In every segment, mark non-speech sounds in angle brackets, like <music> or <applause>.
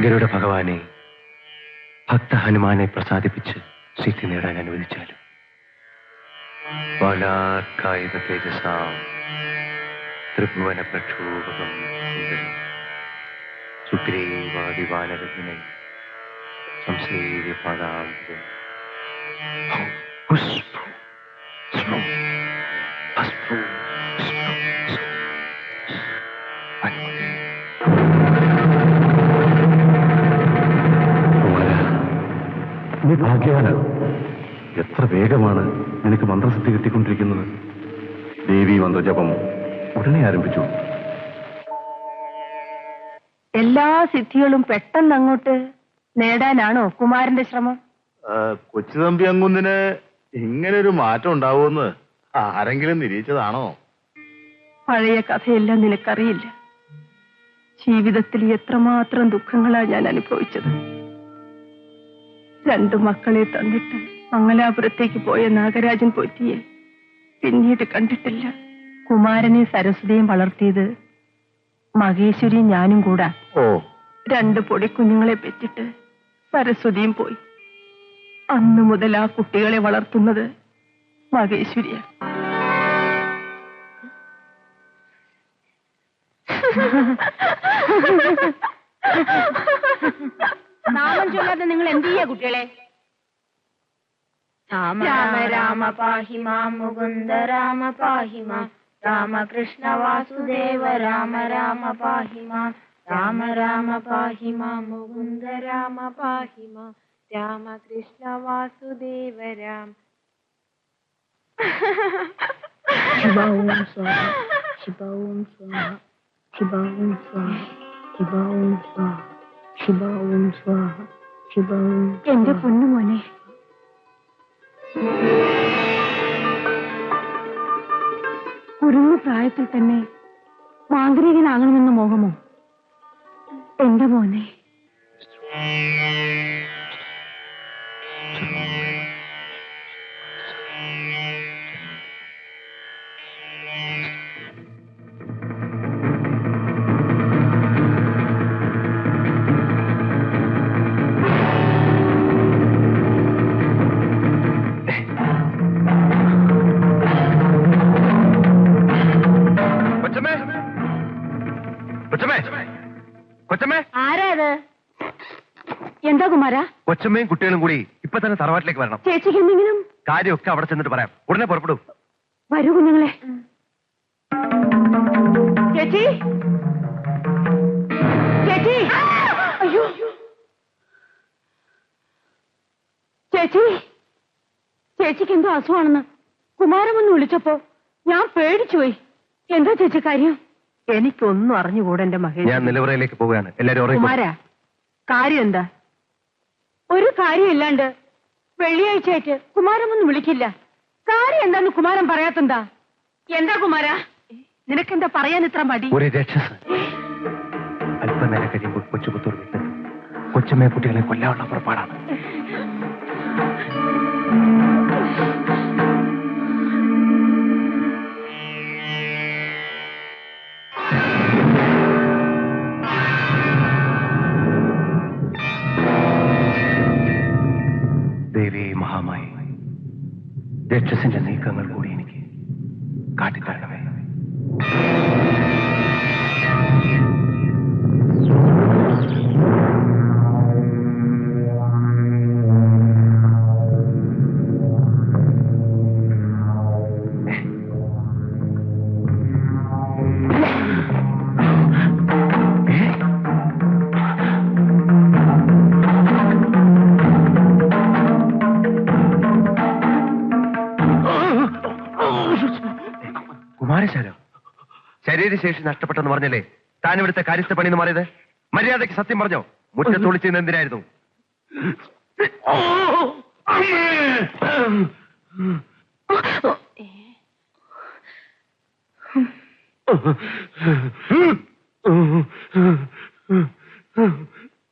ഗരുഡ ഭഗവാനെ ഭക്ത ഹനുമാനെ പ്രസാദിപ്പിച്ച് സിദ്ധി നേടാൻ അനുവദിച്ചാലും. ബാലാർക്കായുധ തേജസാം ത്രിഭുവന പ്രക്ഷോഭകം സുന്ദരം സംശയ സംസേവ്യ നീ ഭാഗ്യവാനാണ് എത്ര വേഗമാണ് നിനക്ക് മന്ത്രസിദ്ധി കിട്ടിക്കൊണ്ടിരിക്കുന്നത്? ദേവി മന്ത്രജപം ഉടനെ ആരംഭിച്ചു. എല്ലാ സിദ്ധികളും പെട്ടെന്ന് അങ്ങോട്ട് നേടാനാണോ കുമാരന്റെ ശ്രമം? കൊച്ചു തമ്പി അങ്ങുന്നിന് ഇങ്ങനെ ഒരു മാറ്റം ഉണ്ടാവുമെന്ന് ആരെങ്കിലും നിരീക്ഷിച്ചതാണോ? പഴയ കഥയെല്ലാം നിനക്കറിയില്ല. ജീവിതത്തിൽ എത്രമാത്രം ദുഃഖങ്ങളാണ് ഞാൻ അനുഭവിച്ചത്. രണ്ടു മക്കളെ തന്നിട്ട് മംഗലാപുരത്തേക്ക് പോയ നാഗരാജൻ പോറ്റിയെ പിന്നീട് കണ്ടിട്ടില്ല. കുമാരനെ സരസ്വതിയും വളർത്തിയത് മഹേശ്വരിയും ഞാനും കൂടാ. ഓ. രണ്ട് പൊടിക്കുഞ്ഞുങ്ങളെ പെറ്റിട്ട് സരസ്വതിയും പോയി. അന്നു മുതൽ ആ കുട്ടികളെ വളർത്തുന്നത് മഹേശ്വരിയ. നാമം <laughs> ചൊല്ലാതെ നിങ്ങൾ എന്ത് ചെയ്യാ കുട്ടികളെ? രാമ രാമ രാമ പാഹി മാം മുകുന്ദ രാമ പാഹി മാം. രാമകൃഷ്ണ വാസുദേവ രാമ രാമ പാഹി മാം. രാമ രാമ പാഹി മാം മുകുന്ദ രാമ പാഹി മാം. രാമകൃഷ്ണ വാസുദേവ രാം ശിവ ഓം സ്വാഹ ശിവ ഓം സ്വാഹ ശിവ ഓം സ്വാഹ ശിവ ഓം സ്വാഹ ശിവ ഓം സ്വാഹ എന്റെ പൊന്നുമോനെ കുരുന്നു പ്രായത്തിൽ തന്നെ മാന്ത്രികനാകണമെന്ന മോഹമോ? എന്റെ മോനെ. കൊച്ചമ്മേ. ആരാ അത്? എന്താ കുമാര? കൊച്ചമ്മയും കുട്ടികളും കൂടി ഇപ്പൊ തന്നെ തറവാട്ടിലേക്ക് വരണം. ചേച്ചിക്ക് എന്തെങ്കിലും? കാര്യമൊക്കെ അവിടെ ചെന്നിട്ട് പറയാം. ഉടനെ പുറപ്പെടും. വരൂ കുഞ്ഞുങ്ങളെ. ചേച്ചി? ചേച്ചി? അയ്യോ. ചേച്ചി? ചേച്ചിക്ക് എന്തോ അസുഖമാണെന്ന് കുമാരമൊന്ന് വിളിച്ചപ്പോ ഞാൻ പേടിച്ചുപോയി. എന്താ ചേച്ചി കാര്യം? എനിക്കൊന്നും അറിഞ്ഞുകൂടെ എന്റെ മകൻ ഞാൻ നിലവറയിലേക്ക് പോവുകയാണ്. എല്ലാരും കുമാരാ കാര്യം എന്താ? ഒരു കാര്യം ഇല്ലാണ്ട് വെള്ളിയാഴ്ച ആയിട്ട് കുമാരമൊന്നും വിളിക്കില്ല. കാര്യം എന്താന്ന് കുമാരൻ പറയാത്തെന്താ? എന്താ കുമാര? നിനക്കെന്താ പറയാൻ ഇത്ര മടി? ഒരു രക്ഷസ് അല്പനേരം കഴിയുമ്പോൾ കൊച്ചുപുത്തൂർ വിട്ട് കൊച്ചമ്മയെ കുട്ടികളെ കൊല്ലാനുള്ള പുറപ്പാടാണ്. electricity ശരീരശേഷി നഷ്ടപ്പെട്ടെന്ന് പറഞ്ഞല്ലേ? താൻ ഇവിടുത്തെ കാര്യസ്ഥ പണിന്ന് മാറിയത്? മര്യാദയ്ക്ക് സത്യം പറഞ്ഞോ? മുറ്റത്ത് ഒളിച്ചിരുന്ന് എന്തിനായിരുന്നു?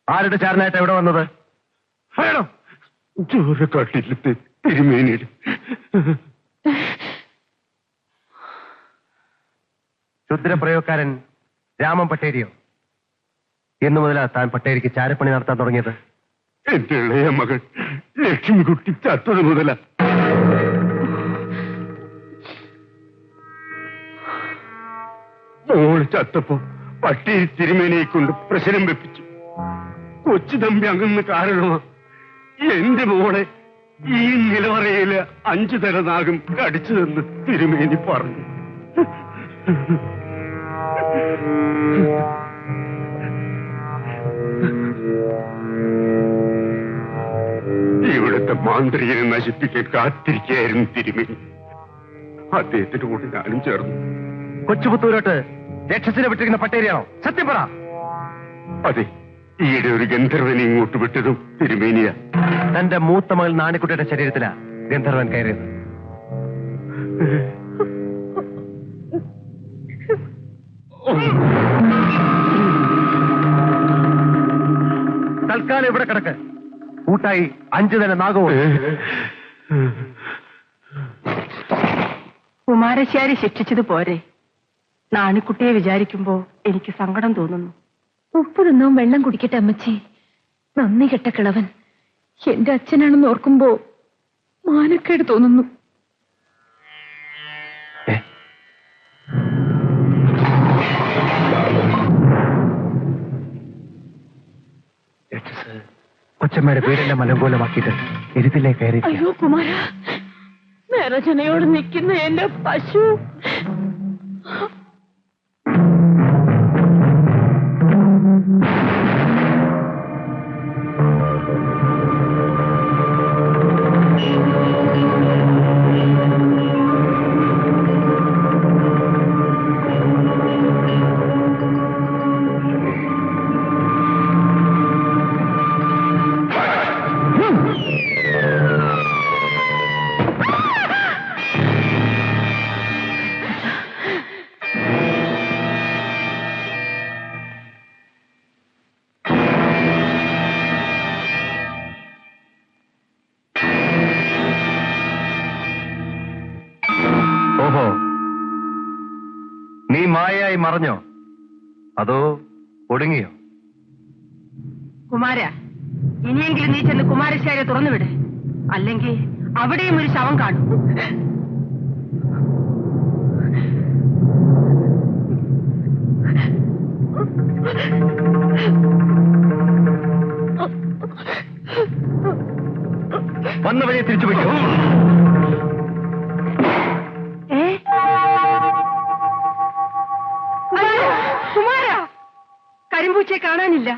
ആരുടെ ചാരനായിട്ട് എവിടെ വന്നത്? വേണം ചോരക്കാട്ടിലത്തെ രുദ്രപ്രയോഗക്കാരൻ രാമൻ പട്ടേരിയോ? എന്നു മുതലാ താൻ പട്ടേരിക്ക് ചാരപ്പണി നടത്താൻ തുടങ്ങിയത്. എന്റെ ഇളയ മകൾ ലക്ഷ്മിക്കുട്ടി ചത്തത് മുതല. മോൾ ചത്തപ്പോ പട്ടേരി തിരുമേനയെ കൊണ്ട് പ്രശ്നം വെപ്പിച്ചു. കൊച്ചു തമ്പി അങ്ങന്ന് കാരണമാ. എന്റെ മോളെ ഈ നിലവറയിൽ അഞ്ചു തരനാകും കടിച്ചതെന്ന് തിരുമേനി പറഞ്ഞു. ഇവിടുത്തെ മാന്ത്രികനെ നശിപ്പിക്കാൻ കാത്തിരിക്കുകയായിരുന്നു തിരുമേനി. അദ്ദേഹത്തിന്റെ കൂടെ ഞാനും ചേർന്നു. കൊച്ചുപുത്തൂരോട്ട് രക്ഷസിനെ വിട്ടിരിക്കുന്ന പട്ടേരിയാണോ? സത്യം പറ. അതെ ഈയിടെ ഒരു ഗന്ധർവനെ ഇങ്ങോട്ട് വിട്ടതും തിരുമേനിയ. തന്റെ മൂത്ത മകൾ നാണിക്കുട്ടിയുടെ ശരീരത്തിലാ ഗന്ധർവൻ കയറിയത്. തൽക്കാലം ഇവിടെ കിടക്ക്. കൂട്ടായി അഞ്ചു തന്നെ നാഗവും. കുമാരശ്ശേരി ശിക്ഷിച്ചത് പോരെ. നാണിക്കുട്ടിയെ വിചാരിക്കുമ്പോ എനിക്ക് സങ്കടം തോന്നുന്നു. ഉപ്പ് തിന്നവും വെള്ളം കുടിക്കട്ടെ അമ്മച്ചി. നന്ദി കെട്ട കിളവൻ. എന്റെ അച്ഛനാണെന്ന് ഓർക്കുമ്പോ മാനക്കേട് തോന്നുന്നു. കൊച്ചമ്മയുടെ വീടിന്റെ മലങ്കോലമാക്കിയിട്ട് എരുതിലേ കയറി അയ്യോ കുമാര. നിറജനയോട് നിൽക്കുന്ന എന്റെ പശു. അതോ ഒടുങ്ങിയോ? കുമാര ഇനിയെങ്കിലും നീ ചെന്ന് കുമാരശ്ശേരെ തുറന്നുവിട്. അല്ലെങ്കിൽ അവിടെയും ഒരു ശവം കാണും. വന്ന വഴി തിരിച്ചു വയ്ക്കോ കരിമ്പൂച്ചയെ കാണാനില്ല.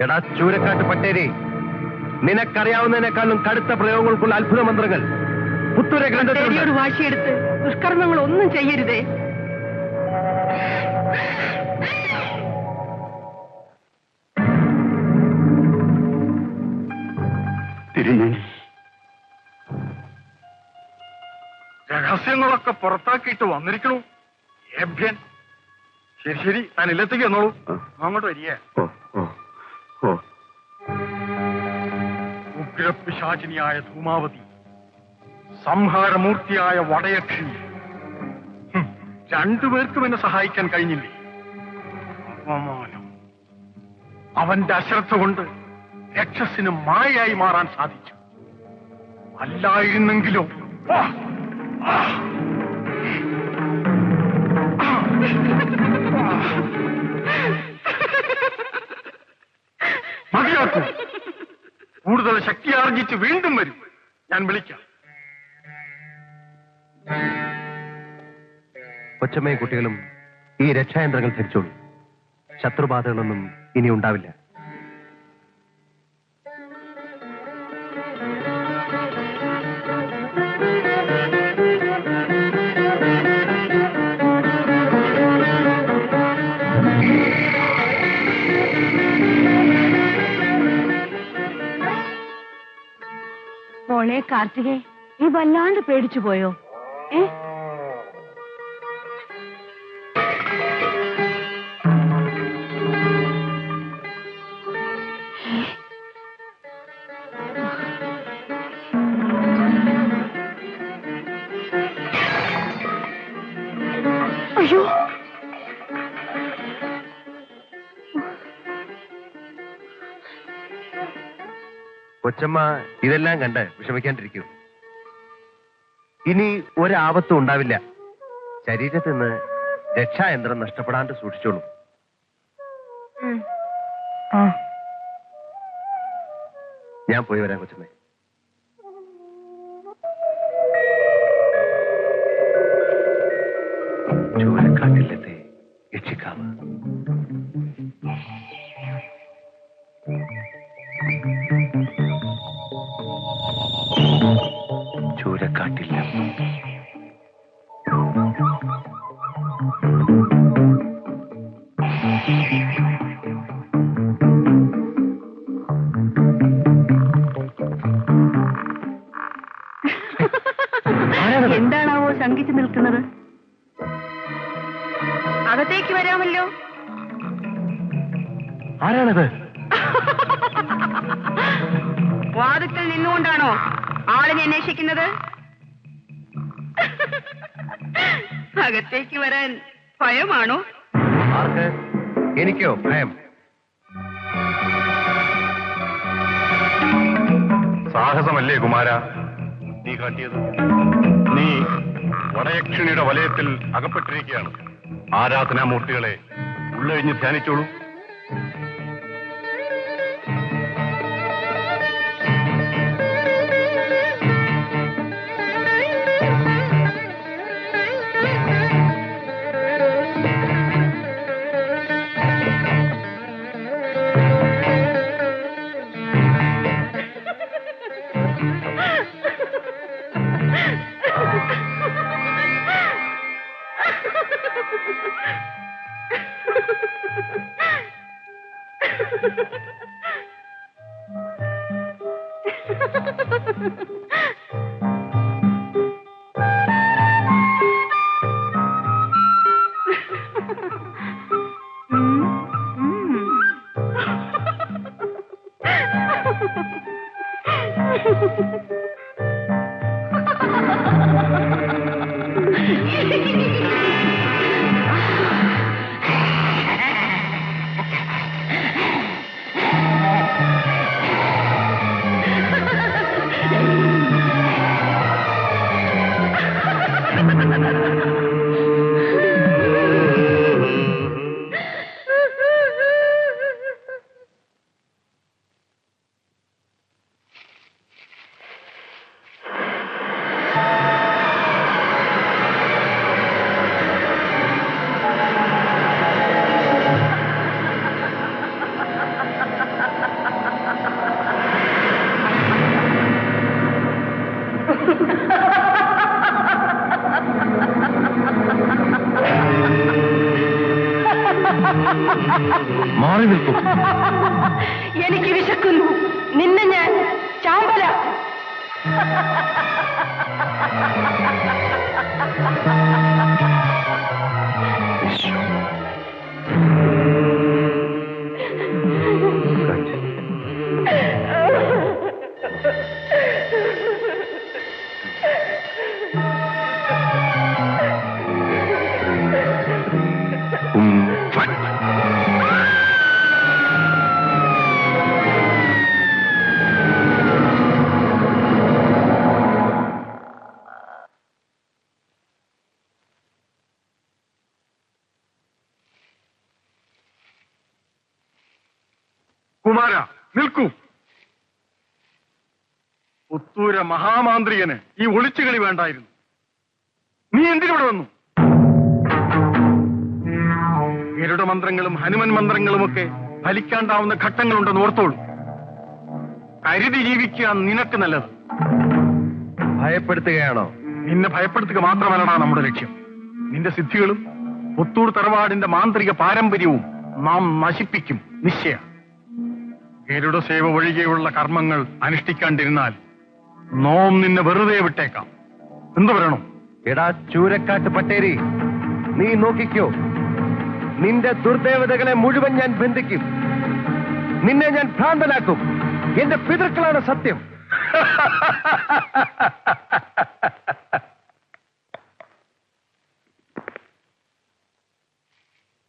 എടാ ചൂരക്കാട്ട് പട്ടേരി നിനക്കറിയാവുന്നതിനേക്കാളും കടുത്ത പ്രയോഗങ്ങൾക്കുള്ള അത്ഭുത മന്ത്രങ്ങൾ. പുത്തൂരെ വാശിയെടുത്ത് ദുഷ്കർമ്മങ്ങൾ ഒന്നും ചെയ്യരുതേ രഹസ്യങ്ങളൊക്കെ പുറത്താക്കിയിട്ട് വന്നിരിക്കണു. ഏഭ്യൻ ശരി ശരി. ഞാൻ ഇല്ലത്തേക്ക് വന്നോളൂ. അങ്ങോട്ട് വരിക. ഉഗ്രപിശാചിനിയായ ധൂമാവതി സംഹാരമൂർത്തിയായ വടയക്ഷി. രണ്ടു രണ്ടുപേർക്കും എന്നെ സഹായിക്കാൻ കഴിഞ്ഞില്ലേ? അപമാനം. അവന്റെ അശ്രദ്ധ കൊണ്ട് രക്ഷസിന് മായയായി മാറാൻ സാധിച്ചു. അല്ലായിരുന്നെങ്കിലോ? ആ, കൂടുതൽ ശക്തി ആർജിച്ച് വീണ്ടും വരും. ഞാൻ വിളിക്കാം. കൊച്ചമ്മയും കുട്ടികളും ഈ രക്ഷായന്ത്രങ്ങൾ ധരിച്ചോളൂ. ശത്രുബാധകളൊന്നും ഇനി ഉണ്ടാവില്ല. കാർത്തികേ നീ വല്ലാണ്ട് പേടിച്ചു പോയോ ഏ? കൊച്ചമ്മ ഇതെല്ലാം കണ്ട് വിഷമിക്കാണ്ടിരിക്കൂ. ഇനി ഒരാപത്തും ഉണ്ടാവില്ല. ശരീരത്തിൽ നിന്ന് രക്ഷായന്ത്രം നഷ്ടപ്പെടാണ്ട് സൂക്ഷിച്ചോളൂ. ഞാൻ പോയി വരാം കൊച്ചമ്മേ. ചൂരക്കാട്ടിലത്തെ യക്ഷിക്കാവ്. ചൂരക്കാട്ടില്ല എന്താണാവോ ശങ്കിച്ചു നിൽക്കുന്നത്? അകത്തേക്ക് വരാമല്ലോ. ആരാണത്? വാതുക്കൽ നിന്നുകൊണ്ടാണോ? ആളിനെ അന്വേഷിക്കുന്നത്? അകത്തേക്ക് വരാൻ ഭയമാണോ? ആർക്ക്? എനിക്കോ? ഭയം. സാഹസമല്ലേ കുമാര? നീ കാട്ടിയത്? നീ വടയക്ഷിണിയുടെ വലയത്തിൽ അകപ്പെട്ടിരിക്കുകയാണ്. ആരാധനാമൂർത്തികളെ ഉള്ളഴിഞ്ഞ് ധ്യാനിച്ചോളൂ. മാറി നിൽക്കും കുമാര നിൽക്കൂ. പുത്തൂര മഹാമാന്ത്രികന് ഈ ഒളിച്ചുകളി വേണ്ടായിരുന്നു. നീ എന്തിനോട് വന്നു? ഗരുഡ മന്ത്രങ്ങളും ഹനുമൻ മന്ത്രങ്ങളും ഒക്കെ ഫലിക്കാണ്ടാവുന്ന ഘട്ടങ്ങളുണ്ടെന്ന് ഓർത്തോളൂ. കരുതി ജീവിക്കുക നിനക്ക് നല്ലത്. ഭയപ്പെടുത്തുകയാണോ? നിന്നെ ഭയപ്പെടുത്തുക മാത്രമല്ലടാ നമ്മുടെ ലക്ഷ്യം. നിന്റെ സിദ്ധികളും പുത്തൂർ തറവാടിന്റെ മാന്ത്രിക പാരമ്പര്യവും നാം നശിപ്പിക്കും. നിശ്ചയ. ഗരുഡ സേവ ഒഴികെയുള്ള കർമ്മങ്ങൾ അനുഷ്ഠിക്കാണ്ടിരുന്നാൽ നോം നിന്നെ വെറുതെ വിട്ടേക്കാം. എന്തു വരണം എടാ ചൂരക്കാട്ട് പട്ടേരി നീ നോക്കിക്കോ. നിന്റെ ദുർദേവതകളെ മുഴുവൻ ഞാൻ ബന്ധിക്കും. നിന്നെ ഞാൻ ഭ്രാന്തനാക്കും. എന്റെ പിതൃക്കളാണ് സത്യം. <laughs>